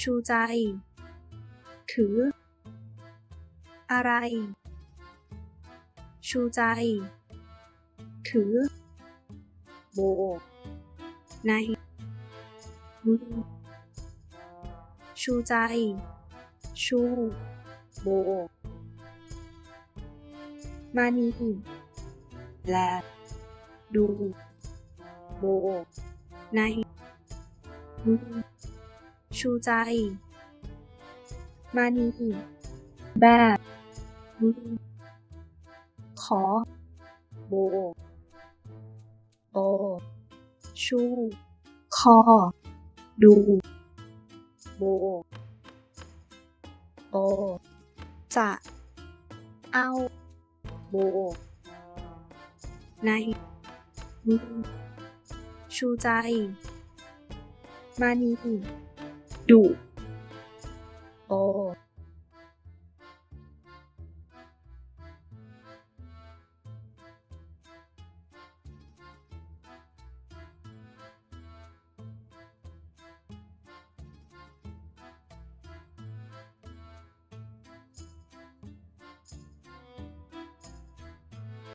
ชูใจ ถือ อะไร ชูใจ ถือ โบ ในมือชูใจ ชู โบ มานีและดู โบ ในมือ ชูใจ มานีแบบขอ โบ โบ ชู คอ ดู โบ โบ จะ เอา โบ ใน ชูใจ มานี ดุโบ